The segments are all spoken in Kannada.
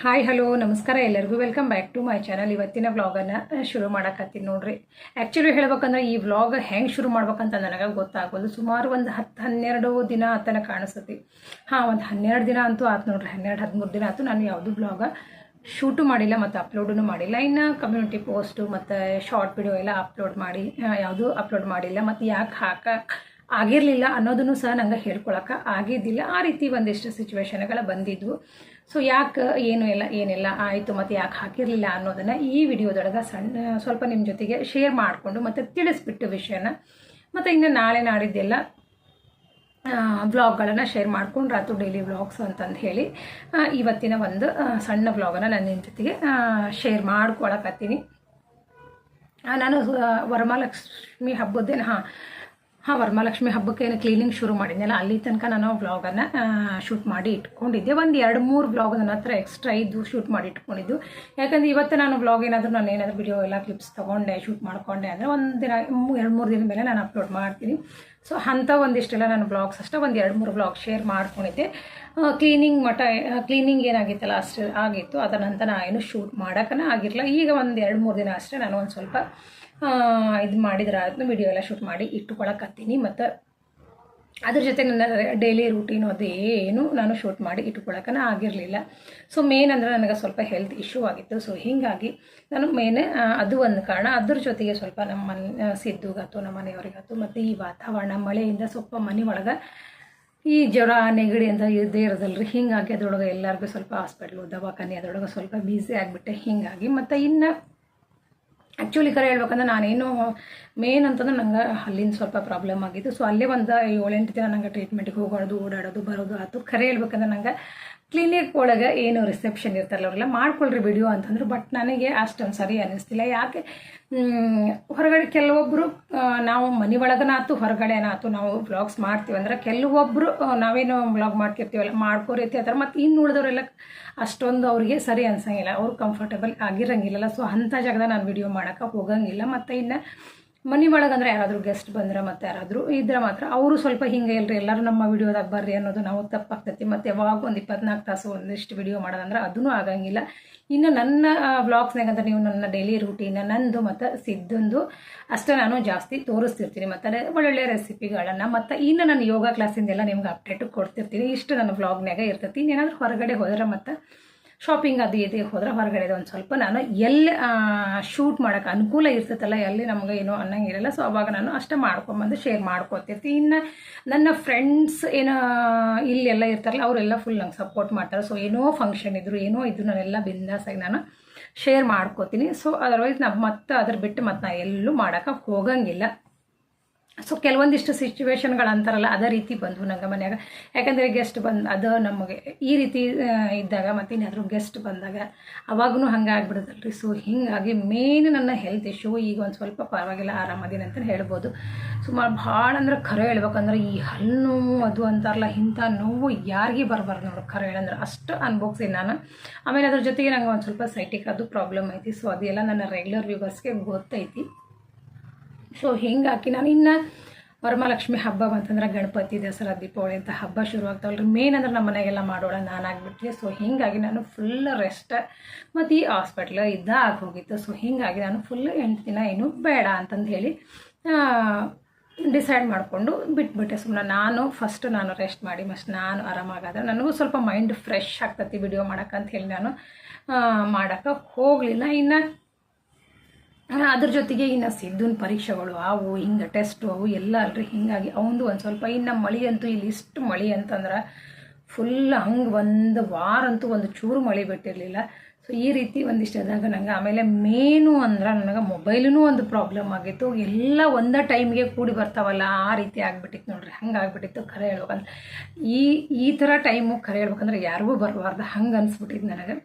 ಹಾಯ್ ಹಲೋ ನಮಸ್ಕಾರ ಎಲ್ಲರಿಗೂ. Welcome back to my channel ಇವತ್ತಿನ ವ್ಲಾಗನ್ನು ಶುರು ಮಾಡಕತ್ತೀನಿ ನೋಡ್ರಿ. ಆ್ಯಕ್ಚುಲಿ ಹೇಳ್ಬೇಕಂದ್ರೆ ಈ ವ್ಲಾಗ್ ಹೆಂಗೆ ಶುರು ಮಾಡ್ಬೇಕಂತ ನನಗೆ ಗೊತ್ತಾಗೋದು ಸುಮಾರು ಒಂದು ಹತ್ತು ಹನ್ನೆರಡು ದಿನ ಆತನ ಕಾಣಿಸ್ತತಿ. ಹಾಂ, ಒಂದು ಹನ್ನೆರಡು ದಿನ ಅಂತೂ ಆತು ನೋಡ್ರಿ. ಹನ್ನೆರಡು, ಹದಿಮೂರು ದಿನ ಆಯ್ತು ನಾನು ಯಾವುದು ವ್ಲಾಗ ಶೂಟು ಮಾಡಿಲ್ಲ ಮತ್ತು ಅಪ್ಲೋಡೂ ಮಾಡಿಲ್ಲ. ಇನ್ನು ಕಮ್ಯುನಿಟಿ ಪೋಸ್ಟು ಮತ್ತು ಶಾರ್ಟ್ ವಿಡಿಯೋ ಎಲ್ಲ ಅಪ್ಲೋಡ್ ಮಾಡಿ ಯಾವುದೂ ಅಪ್ಲೋಡ್ ಮಾಡಿಲ್ಲ. ಮತ್ತು ಯಾಕೆ ಹಾಕ ಆಗಿರಲಿಲ್ಲ ಅನ್ನೋದನ್ನು ಸಹ ನಂಗೆ ಹೇಳ್ಕೊಳಕ್ಕೆ ಆಗಿದ್ದಿಲ್ಲ. ಆ ರೀತಿ ಒಂದಿಷ್ಟು ಸಿಚುವೇಶನ್ಗಳು ಬಂದಿದ್ವು. ಸೊ ಯಾಕೆ ಏನು ಇಲ್ಲ, ಏನಿಲ್ಲ, ಆಯಿತು ಮತ್ತು ಯಾಕೆ ಹಾಕಿರಲಿಲ್ಲ ಅನ್ನೋದನ್ನು ಈ ವಿಡಿಯೋದೊಳಗೆ ಸಣ್ಣ, ಸ್ವಲ್ಪ ನಿಮ್ಮ ಜೊತೆಗೆ ಶೇರ್ ಮಾಡಿಕೊಂಡು ಮತ್ತು ತಿಳಿಸ್ಬಿಟ್ಟು ವಿಷಯನ. ಮತ್ತು ಇನ್ನು ನಾಳೆ ನಾಡಿದ್ದೆಲ್ಲ ವ್ಲಾಗ್ಗಳನ್ನು ಶೇರ್ ಮಾಡ್ಕೊಂಡು ರಾತ್ರಿ ಡೈಲಿ ವ್ಲಾಗ್ಸ್ ಅಂತಂದು ಹೇಳಿ ಇವತ್ತಿನ ಒಂದು ಸಣ್ಣ ವ್ಲಾಗನ್ನು ನಾನು ನಿಮ್ಮ ಜೊತೆಗೆ ಶೇರ್ ಮಾಡ್ಕೊಳಕತ್ತೀನಿ. ನಾನು ವರಮಹಾಲಕ್ಷ್ಮಿ ಹಬ್ಬದ್ದೇನು, ಹಾಂ ಹಾಂ ವರಮಹಾಲಕ್ಷ್ಮಿ ಹಬ್ಬಕ್ಕೆ ಏನು ಕ್ಲೀನಿಂಗ್ ಶುರು ಮಾಡಿದ್ನಲ್ಲ ಅಲ್ಲಿ ತನಕ ನಾನು ವ್ಲಾಗನ್ನು ಶೂಟ್ ಮಾಡಿ ಇಟ್ಕೊಂಡಿದ್ದೆ. ಒಂದು ಎರಡು ಮೂರು ವ್ಲಾಗ್ ನನ್ನ ಹತ್ರ ಎಕ್ಸ್ಟ್ರಾ ಇದ್ದು ಶೂಟ್ ಮಾಡಿ ಇಟ್ಕೊಂಡಿದ್ದು. ಯಾಕಂದರೆ ಇವತ್ತು ನಾನು ವ್ಲಾಗ್ ಏನಾದರೂ ನಾನು ಏನಾದರೂ ವಿಡಿಯೋ ಎಲ್ಲ ಕ್ಲಿಪ್ಸ್ ತೊಗೊಂಡೆ ಶೂಟ್ ಮಾಡಿಕೊಂಡೆ ಅಂದರೆ ಒಂದು ದಿನ ಎರಡು ಮೂರು ದಿನದ ಮೇಲೆ ನಾನು ಅಪ್ಲೋಡ್ ಮಾಡ್ತೀನಿ. ಸೊ ಅಂಥ ಒಂದಿಷ್ಟೆಲ್ಲ ನಾನು ಬ್ಲಾಗ್ಸ್ ಅಷ್ಟೇ, ಒಂದು ಎರಡು ಮೂರು ಬ್ಲಾಗ್ ಶೇರ್ ಮಾಡ್ಕೊಂಡಿದ್ದೆ. ಕ್ಲೀನಿಂಗ್ ಮಠ ಕ್ಲೀನಿಂಗ್ ಏನಾಗಿತ್ತಲ್ಲ, ಅಷ್ಟು ಆಗಿತ್ತು. ಅದರ ನಂತರ ಏನು ಶೂಟ್ ಮಾಡೋಕ್ಕನ ಆಗಿರಲಿಲ್ಲ. ಈಗ ಒಂದು ಎರಡು, ಮೂರು ದಿನ ಅಷ್ಟೇ ನಾನು ಒಂದು ಸ್ವಲ್ಪ ಇದು ಮಾಡಿದ್ರೆ ಅದನ್ನ ವಿಡಿಯೋ ಎಲ್ಲ ಶೂಟ್ ಮಾಡಿ ಇಟ್ಟುಕೊಳ್ಳಕತ್ತೀನಿ ಮತ್ತು ಅದ್ರ ಜೊತೆ ನನ್ನ ಡೈಲಿ ರೂಟೀನು ಅದೇನು ನಾನು ಶೂಟ್ ಮಾಡಿ ಇಟ್ಕೊಳಕನ ಆಗಿರಲಿಲ್ಲ. ಸೊ ಮೇನ್ ಅಂದರೆ ನನಗೆ ಸ್ವಲ್ಪ ಹೆಲ್ತ್ ಇಶ್ಯೂ ಆಗಿತ್ತು. ಸೊ ಹೀಗಾಗಿ ನಾನು ಮೇನ್ ಅದು ಒಂದು ಕಾರಣ. ಅದ್ರ ಜೊತೆಗೆ ಸ್ವಲ್ಪ ನಮ್ಮ ಮನೆ ಸಿದ್ದುಗಾತು ನಮ್ಮ ಮನೆಯವರಿಗಾತು ಮತ್ತು ಈ ವಾತಾವರಣ, ಮಳೆಯಿಂದ ಸ್ವಲ್ಪ ಮನೆ ಒಳಗೆ ಈ ಜ್ವರ, ನೆಗಡಿ ಅಂತ ಇದ್ದೇ ಇರೋದಲ್ರಿ. ಹೀಗಾಗಿ ಅದ್ರೊಳಗೆ ಎಲ್ಲರಿಗೂ ಸ್ವಲ್ಪ ಹಾಸ್ಪಿಟ್ಲು ದವಾಖಾನೆ ಅದ್ರೊಳಗೆ ಸ್ವಲ್ಪ ಬ್ಯುಸಿ ಆಗಿಬಿಟ್ಟೆ. ಹೀಗಾಗಿ ಮತ್ತು ಇನ್ನು ಆ್ಯಕ್ಚುಲಿ ಕರೆ ಹೇಳ್ಬೇಕಂದ್ರೆ ನಾನೇನು ಮೇನ್ ಅಂತಂದ್ರೆ ನಂಗೆ ಅಲ್ಲಿಂದ ಸ್ವಲ್ಪ ಪ್ರಾಬ್ಲಮ್ ಆಗಿತ್ತು ಸೊ ಅಲ್ಲೇ ಒಂದು ಏಳೆಂಟು ದಿನ ನಂಗೆ ಟ್ರೀಟ್ಮೆಂಟಿಗೆ ಹೋಗೋದು, ಓಡಾಡೋದು, ಬರೋದು ಆಯಿತು ಖರೆ ಹೇಳ್ಬೇಕಂದ್ರೆ ನಂಗೆ ಕ್ಲಿನಿಕ್ ಒಳಗೆ ಏನು ರಿಸೆಪ್ಷನ್ ಇರ್ತಾರಲ್ಲ ಅವರೆಲ್ಲ ಮಾಡ್ಕೊಳ್ರಿ ವಿಡಿಯೋ ಅಂತಂದ್ರು ಬಟ್ ನನಗೆ ಅಷ್ಟೊಂದು ಸರಿ ಅನ್ನಿಸ್ತಿಲ್ಲ. ಯಾಕೆ? ಹೊರಗಡೆ ಕೆಲವೊಬ್ಬರು ನಾವು ಮನೆ ಒಳಗನಾತು, ಹೊರಗಡೆನಾತು ನಾವು ಬ್ಲಾಗ್ಸ್ ಮಾಡ್ತೀವಿ ಅಂದ್ರೆ ಕೆಲವೊಬ್ಬರು ನಾವೇನು ಬ್ಲಾಗ್ ಮಾಡ್ತಿರ್ತೀವಲ್ಲ ಮಾಡ್ಕೋ ಆ ಆತರ ಮತ್ತು ಇನ್ನು ಉಳಿದವರೆಲ್ಲ ಅಷ್ಟೊಂದು ಅವರಿಗೆ ಸರಿ ಅನ್ಸಂಗಿಲ್ಲ. ಅವ್ರು ಕಂಫರ್ಟಬಲ್ ಆಗಿರಂಗಿಲ್ಲಲ್ಲ. ಸೊ ಅಂಥ ಜಾಗದಾಗ ನಾನು ವಿಡಿಯೋ ಮಾಡೋಕೆ ಹೋಗಂಗಿಲ್ಲ. ಮತ್ತು ಇನ್ನು ಮನೆ ಒಳಗಂದ್ರೆ ಯಾರಾದರೂ ಗೆಸ್ಟ್ ಬಂದ್ರೆ ಮತ್ತು ಯಾರಾದರೂ ಇದ್ರೆ ಮಾತ್ರ ಅವರು ಸ್ವಲ್ಪ ಹಿಂಗೆ ಇಲ್ರಿ, ಎಲ್ಲರೂ ನಮ್ಮ ವಿಡಿಯೋದಾಗ ಬರ್ರಿ ಅನ್ನೋದು ನಾವು ತಪ್ಪಾಗ್ತೈತಿ. ಮತ್ತು ಯಾವಾಗ ಒಂದು ಇಪ್ಪತ್ನಾಲ್ಕು ತಾಸು ಒಂದಿಷ್ಟು ವಿಡಿಯೋ ಮಾಡೋದಂದ್ರೆ ಅದೂ ಆಗಂಗಿಲ್ಲ. ಇನ್ನು ನನ್ನ ವ್ಲಾಗ್ಸ್ನಾಗಂತ ನೀವು ನನ್ನ ಡೈಲಿ ರೂಟೀನ್ ನಂದು ಮತ್ತು ಸಿದ್ದಂದು ಅಷ್ಟೇ ನಾನು ಜಾಸ್ತಿ ತೋರಿಸ್ತಿರ್ತೀನಿ. ಮತ್ತು ಒಳ್ಳೊಳ್ಳೆ ರೆಸಿಪಿಗಳನ್ನು ಮತ್ತು ಇನ್ನು ನಾನು ಯೋಗ ಕ್ಲಾಸಿಂದೆಲ್ಲ ನಿಮ್ಗೆ ಅಪ್ಡೇಟ್ ಕೊಡ್ತಿರ್ತೀನಿ. ಇಷ್ಟು ನನ್ನ ವ್ಲಾಗ್ನಾಗ ಇರ್ತೈತಿ. ಇನ್ನೇನಾದರೂ ಹೊರಗಡೆ ಹೋದ್ರೆ ಮತ್ತು ಶಾಪಿಂಗ್ ಅದು ಇದೆ ಹೋದ್ರೆ ಹೊರಗಡೆ ಒಂದು ಸ್ವಲ್ಪ ನಾನು ಎಲ್ಲಿ ಶೂಟ್ ಮಾಡೋಕ್ಕೆ ಅನುಕೂಲ ಇರ್ತೈತಲ್ಲ, ಎಲ್ಲಿ ನಮ್ಗೆ ಏನೋ ಅನ್ನಂಗಿರಲ್ಲ ಸೊ ಅವಾಗ ನಾನು ಅಷ್ಟೇ ಮಾಡ್ಕೊಂಬಂದು ಶೇರ್ ಮಾಡ್ಕೊತಿರ್ತೀನಿ ಇನ್ನು ನನ್ನ ಫ್ರೆಂಡ್ಸ್ ಏನೋ ಇಲ್ಲೆಲ್ಲ ಇರ್ತಾರಲ್ಲ, ಅವರೆಲ್ಲ ಫುಲ್ ನಂಗೆ ಸಪೋರ್ಟ್ ಮಾಡ್ತಾರೆ. ಸೊ ಏನೋ ಫಂಕ್ಷನ್ ಇದ್ರು, ಏನೋ ಇದ್ರು ನಾನೆಲ್ಲ ಬಿಂದಾಸಾಗಿ ನಾನು ಶೇರ್ ಮಾಡ್ಕೋತೀನಿ. ಸೊ ಅದರ್ವೈಸ್ ನಾವು ಮತ್ತೆ ಅದ್ರ ಬಿಟ್ಟು ಮತ್ತೆ ನಾನು ಎಲ್ಲೂ ಮಾಡೋಕ್ಕೆ ಹೋಗಂಗಿಲ್ಲ. ಸೊ ಕೆಲವೊಂದಿಷ್ಟು ಸಿಚುವೇಶನ್ಗಳು ಅಂತಾರಲ್ಲ, ಅದೇ ರೀತಿ ಬಂದವು ನಂಗೆ ಮನ್ಯಾಗ. ಯಾಕಂದರೆ ಗೆಸ್ಟ್ ಬಂದು, ಅದು ನಮಗೆ ಈ ರೀತಿ ಇದ್ದಾಗ ಮತ್ತು ಇನ್ನಾದರೂ ಗೆಸ್ಟ್ ಬಂದಾಗ ಅವಾಗೂ ಹಂಗೆ ಆಗ್ಬಿಡುತ್ತಲ್ರಿ ಸೊ ಹೀಗಾಗಿ ಮೇನ್ ನನ್ನ ಹೆಲ್ತ್ ಇಶ್ಯೂ ಈಗ ಒಂದು ಸ್ವಲ್ಪ ಪರವಾಗಿಲ್ಲ ಆರಾಮದಿನ ಅಂತ ಹೇಳ್ಬೋದು. ಸುಮಾರು ಭಾಳ ಅಂದ್ರೆ ಖರೆ ಹೇಳ್ಬೇಕಂದ್ರೆ ಈ ಹಲ್ಲು ಅದು ಅಂತಾರಲ್ಲ, ಇಂಥ ನೋವು ಯಾರಿಗೆ ಬರಬಾರ್ದು ನೋಡು ಖರೆ ಹೇಳಂದ್ರೆ. ಅಷ್ಟು ಅನ್ಭೋಗ್ಸಿ ನಾನು. ಆಮೇಲೆ ಅದ್ರ ಜೊತೆಗೆ ನಂಗೆ ಒಂದು ಸ್ವಲ್ಪ ಸೈಟಿಕ್ ಅದು ಪ್ರಾಬ್ಲಮ್ ಐತಿ. ಸೊ ಅದೆಲ್ಲ ನನ್ನ ರೆಗ್ಯುಲರ್ ವ್ಯೂವರ್ಸ್ಗೆ ಗೊತ್ತೈತಿ. ಸೊ ಹಿಂಗಾಕಿ ನಾನು ಇನ್ನು ವರಮಹಾಲಕ್ಷ್ಮಿ ಹಬ್ಬ ಬಂತಂದ್ರೆ ಗಣಪತಿ ದಸರಾ, ದೀಪಾವಳಿ ಅಂತ ಹಬ್ಬ ಶುರು ಆಗ್ತಾವಲ್ರಿ ಮೇನ್ ಅಂದ್ರೆ ನಮ್ಮ ಮನೆಗೆಲ್ಲ ಮಾಡೋಣ ನಾನು ಆಗಿಬಿಟ್ರಿ ಸೊ ಹೀಗಾಗಿ ನಾನು ಫುಲ್ ರೆಸ್ಟ್ ಮತ್ತು ಈ ಹಾಸ್ಪಿಟ್ಲ್ ಇದ್ದ ಹೋಗಿತ್ತು. ಸೊ ಹೀಗಾಗಿ ನಾನು ಫುಲ್ ಎಂಟು ದಿನ ಏನು ಬೇಡ ಅಂತಂದು ಹೇಳಿ ಡಿಸೈಡ್ ಮಾಡಿಕೊಂಡು ಬಿಟ್ಬಿಟ್ಟೆ. ಸುಮ್ಮನೆ ನಾನು ಫಸ್ಟ್ ನಾನು ರೆಸ್ಟ್ ಮಾಡಿ ಮಸ್ಟ್ ನಾನು ಆರಾಮಾಗಾದ್ರೆ. ನನಗೂ ಸ್ವಲ್ಪ ಮೈಂಡ್ ಫ್ರೆಶ್ ಆಗ್ತತಿ ವಿಡಿಯೋ ಮಾಡೋಕ್ಕಂತ ಹೇಳಿ ನಾನು ಮಾಡೋಕ್ಕೆ ಹೋಗಲಿಲ್ಲ. ಇನ್ನು ಅದ್ರ ಜೊತೆಗೆ ಇನ್ನು ಸಿದ್ಧನ ಪರೀಕ್ಷೆಗಳು ಅವು ಹಿಂಗೆ ಟೆಸ್ಟು ಅವು, ಎಲ್ಲ ಅಲ್ರಿ. ಹಿಂಗಾಗಿ ಅವಂದು ಒಂದು ಸ್ವಲ್ಪ ಇನ್ನು ಮಳೆ ಅಂತೂ ಇಲ್ಲಿ ಇಷ್ಟು ಮಳೆ ಅಂತಂದ್ರೆ ಫುಲ್ ಹಂಗೆ ಒಂದು ವಾರ ಅಂತೂ ಒಂದು ಚೂರು ಮಳೆ ಬಿಟ್ಟಿರಲಿಲ್ಲ. ಸೊ ಈ ರೀತಿ ಒಂದಿಷ್ಟು ಇದ್ದಾಗ ನಂಗೆ ಆಮೇಲೆ ಮೇನು ಅಂದ್ರೆ ನನಗೆ ಮೊಬೈಲೂ ಒಂದು ಪ್ರಾಬ್ಲಮ್ ಆಗಿತ್ತು. ಎಲ್ಲ ಒಂದೇ ಟೈಮ್ಗೆ ಕೂಡಿ ಬರ್ತಾವಲ್ಲ, ಆ ರೀತಿ ಆಗ್ಬಿಟ್ಟಿತ್ತು ನೋಡ್ರಿ. ಹಂಗೆ ಆಗಿಬಿಟ್ಟಿತ್ತು ಖರೆ ಹೇಳ್ಬೇಕಂದ್ರೆ. ಈ ಈ ಥರ ಟೈಮು ಕರೆ ಹೇಳ್ಬೇಕಂದ್ರೆ ಯಾರಿಗೂ ಬರಬಾರ್ದು ಹಂಗೆ ಅನಿಸ್ಬಿಟ್ಟಿದ್ದು ನನಗೆ.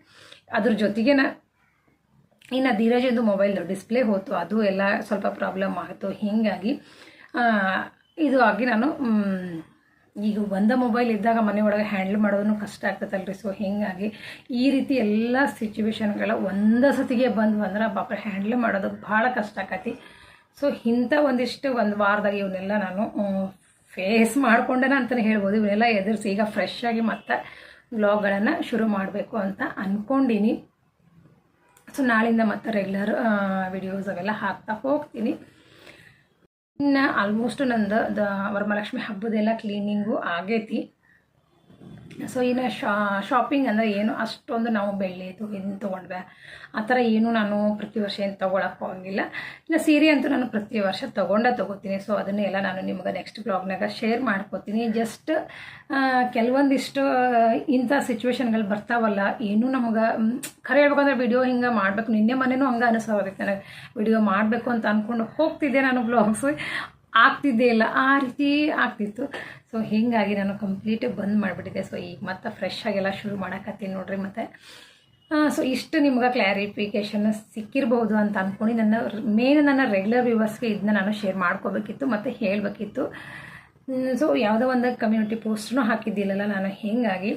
ಅದ್ರ ಜೊತೆಗೆ ನಾ ಇನ್ನು ಧೀರಜದು ಮೊಬೈಲ್ ಡಿಸ್ಪ್ಲೇ ಹೋಯ್ತು ಅದು ಎಲ್ಲ ಸ್ವಲ್ಪ ಪ್ರಾಬ್ಲಮ್ ಆಯಿತು ಹೀಗಾಗಿ ಇದು ಆಗಿ ನಾನು ಈಗ ಒಂದೇ ಮೊಬೈಲ್ ಇದ್ದಾಗ ಮನೆ ಒಳಗೆ ಹ್ಯಾಂಡಲ್ ಮಾಡೋದನ್ನು ಕಷ್ಟ ಆಗ್ತದಲ್ರಿ ಸೊ ಹೀಗಾಗಿ ಈ ರೀತಿ ಎಲ್ಲ ಸಿಚುವೇಶನ್ಗಳ ಒಂದೇ ಸತಿಗೆ ಬಂದು ಅಂದ್ರೆ ಪಾಪ ಹ್ಯಾಂಡಲ್ ಮಾಡೋದು ಭಾಳ ಕಷ್ಟ ಆಕತಿ. ಸೊ ಇಂಥ ಒಂದಿಷ್ಟು ಒಂದು ವಾರದಾಗ ಇವನ್ನೆಲ್ಲ ನಾನು ಫೇಸ್ ಮಾಡಿಕೊಂಡೇನ ಅಂತಲೇ ಹೇಳ್ಬೋದು. ಇವನ್ನೆಲ್ಲ ಎದುರಿಸಿ ಈಗ ಫ್ರೆಶ್ ಆಗಿ ಮತ್ತೆ ವ್ಲಾಗ್ಗಳನ್ನು ಶುರು ಮಾಡಬೇಕು ಅಂತ ಅಂದ್ಕೊಂಡೀನಿ ಸೊ ನಾಳಿಂದ ಮತ್ತೆ ರೆಗ್ಯುಲರ್ ವಿಡಿಯೋಸ್ ಅವೆಲ್ಲ ಹಾಕ್ತಾ ಹೋಗ್ತೀನಿ. ಇನ್ನು ಆಲ್ಮೋಸ್ಟ್ ನಂದು, ದ ವರಮಹಾಲಕ್ಷ್ಮಿ ಹಬ್ಬದೆಲ್ಲ ಕ್ಲೀನಿಂಗು ಆಗೈತಿ. ಸೊ ಇನ್ನು ಶಾಪಿಂಗ್ ಅಂದರೆ ಏನು? ಅಷ್ಟೊಂದು ನಾವು ಬೆಳ್ಳಿದು ಏನು ತೊಗೊಂಡ್ವೆ. ಆ ಥರ ಏನು ನಾನು ಪ್ರತಿ ವರ್ಷ ಏನು ತೊಗೊಳಕ್ಕೆ ಹೋಗಿಲ್ಲ. ಇನ್ನು ಸೀರೆ ಅಂತೂ ನಾನು ಪ್ರತಿ ವರ್ಷ ತೊಗೊಂಡೇ ತೊಗೋತೀನಿ. ಸೊ ಅದನ್ನೆಲ್ಲ ನಾನು ನಿಮ್ಗೆ ನೆಕ್ಸ್ಟ್ ಬ್ಲಾಗ್ನಾಗ ಶೇರ್ ಮಾಡ್ಕೋತೀನಿ. ಜಸ್ಟ್ ಕೆಲವೊಂದಿಷ್ಟು, ಇಂಥ ಸಿಚುವೇಶನ್ಗಳು ಬರ್ತಾವಲ್ಲ, ಏನು ನಮ್ಗೆ ಖರೆ ಹೇಳ್ಬೇಕಂದ್ರೆ ವಿಡಿಯೋ ಹಿಂಗೆ ಮಾಡಬೇಕು. ನಿನ್ನೆ ಮನೇನೂ ಹಂಗೆ ಅನಿಸೋದೈತೆ ನನಗೆ. ವಿಡಿಯೋ ಮಾಡಬೇಕು ಅಂತ ಅಂದ್ಕೊಂಡು ಹೋಗ್ತಿದ್ದೆ ನಾನು ಬ್ಲಾಗ್ಸ್ ಆಗ್ತಿದ್ದೇ ಇಲ್ಲ ಆ ರೀತಿ ಆಗ್ತಿತ್ತು. ಸೊ ಹೀಗಾಗಿ ನಾನು ಕಂಪ್ಲೀಟ್ ಬಂದ್ ಮಾಡಿಬಿಟ್ಟಿದ್ದೆ. ಸೊ ಈಗ ಮತ್ತೆ ಫ್ರೆಶ್ ಆಗೆಲ್ಲ ಶುರು ಮಾಡಕತ್ತೀನಿ ನೋಡ್ರಿ ಮತ್ತೆ. ಸೊ ಇಷ್ಟು ನಿಮ್ಗೆ ಕ್ಲಾರಿಫಿಕೇಷನ್ ಸಿಕ್ಕಿರ್ಬೋದು ಅಂತ ಅಂದ್ಕೊಂಡು ನನ್ನ ಮೇನ್ ನನ್ನ ರೆಗ್ಯುಲರ್ ವ್ಯೂವರ್ಸ್ಗೆ ಇದನ್ನ ನಾನು ಶೇರ್ ಮಾಡ್ಕೋಬೇಕಿತ್ತು ಮತ್ತು ಹೇಳಬೇಕಿತ್ತು. ಸೊ ಯಾವುದೋ ಒಂದು ಕಮ್ಯುನಿಟಿ ಪೋಸ್ಟ್ನೂ ಹಾಕಿದ್ದಿಲ್ಲಲ್ಲ ನಾನು ಹೀಗಾಗಿ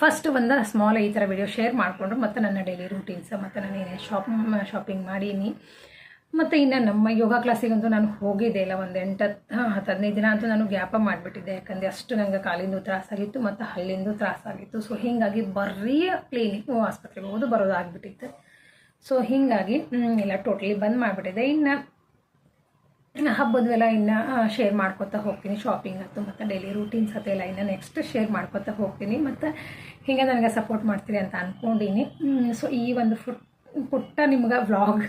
ಫಸ್ಟ್ ಒಂದು ಸ್ಮಾಲ್ ಈ ಥರ ವಿಡಿಯೋ ಶೇರ್ ಮಾಡಿಕೊಂಡ್ರು ಮತ್ತು ನನ್ನ ಡೈಲಿ ರೂಟೀನ್ಸ್ ಮತ್ತು ನಾನು ಶಾಪ್ ಶಾಪಿಂಗ್ ಮಾಡೀನಿ. ಮತ್ತು ಇನ್ನು ನಮ್ಮ ಯೋಗ ಕ್ಲಾಸಿಗಂತೂ ನಾನು ಹೋಗಿದ್ದೆ ಇಲ್ಲ, ಒಂದು ಎಂಟು ಹತ್ತು ಹದಿನೈದು ದಿನ ಅಂತೂ ನಾನು ಗ್ಯಾಪ ಮಾಡಿಬಿಟ್ಟಿದ್ದೆ. ಯಾಕಂದರೆ ಅಷ್ಟು ನನಗೆ ಕಾಲಿಂದು ತ್ರಾಸಾಗಿತ್ತು ಮತ್ತು ಹಲ್ಲಿಂದು ತ್ರಾಸಾಗಿತ್ತು ಸೊ ಹೀಗಾಗಿ ಬರೀ ಕ್ಲಿನಿಕ್ ಆಸ್ಪತ್ರೆಗೆ ಹೋಗೋದು ಬರೋದಾಗ್ಬಿಟ್ಟಿತ್ತು ಸೊ ಹೀಗಾಗಿ ಎಲ್ಲ ಟೋಟಲಿ ಬಂದ್ ಮಾಡಿಬಿಟ್ಟಿದೆ. ಇನ್ನು ಹಬ್ಬದವೆಲ್ಲ ಇನ್ನು ಶೇರ್ ಮಾಡ್ಕೊತಾ ಹೋಗ್ತೀನಿ ಶಾಪಿಂಗ್ ಆಯ್ತು ಮತ್ತು ಡೈಲಿ ರೂಟೀನ್ಸ್ ಅದೆಲ್ಲ ಇನ್ನು ನೆಕ್ಸ್ಟ್ ಶೇರ್ ಮಾಡ್ಕೊತಾ ಹೋಗ್ತೀನಿ ಮತ್ತು ಹಿಂಗೆ ನನಗೆ ಸಪೋರ್ಟ್ ಮಾಡ್ತೀರಿ ಅಂತ ಅಂದ್ಕೊಂಡೀನಿ ಸೊ ಈ ಒಂದು ಫುಟ್, ಪುಟ್ಟ ನಿಮ್ಗೆ ವ್ಲಾಗ್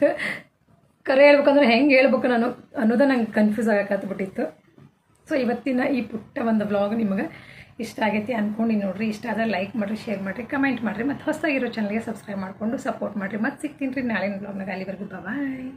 ಕರೆ ಹೇಳ್ಬೇಕಂದ್ರೆ ಹೆಂಗೆ ಹೇಳ್ಬೇಕು ನಾನು ಅನ್ನೋದು ನಂಗೆ ಕನ್ಫ್ಯೂಸ್ ಆಗಕತ್ಬಿಟ್ಟಿತ್ತು ಸೊ ಇವತ್ತಿನ ಈ ಪುಟ್ಟ ಒಂದು ವ್ಲಾಗ್ ನಿಮಗೆ ಇಷ್ಟ ಆಗೈತಿ ಅಂದ್ಕೊಂಡು ನೋಡ್ರಿ. ಇಷ್ಟ ಆದರೆ ಲೈಕ್ ಮಾಡಿರಿ ಶೇರ್ ಮಾಡಿರಿ ಕಮೆಂಟ್ ಮಾಡಿರಿ. ಮತ್ತು ಹೊಸದಾಗಿರೋ ಚಾನಲ್ಗೆ ಸಬ್ಸ್ಕ್ರೈಬ್ ಮಾಡಿಕೊಂಡು ಸಪೋರ್ಟ್ ಮಾಡಿರಿ. ಮತ್ತು ಸಿಗ್ತೀನಿ ರೀ ನಾಳಿನ ಬ್ಲಾಗ್ನಾಗ ಅಲ್ಲಿವರೆಗೂ ಬಾಯ್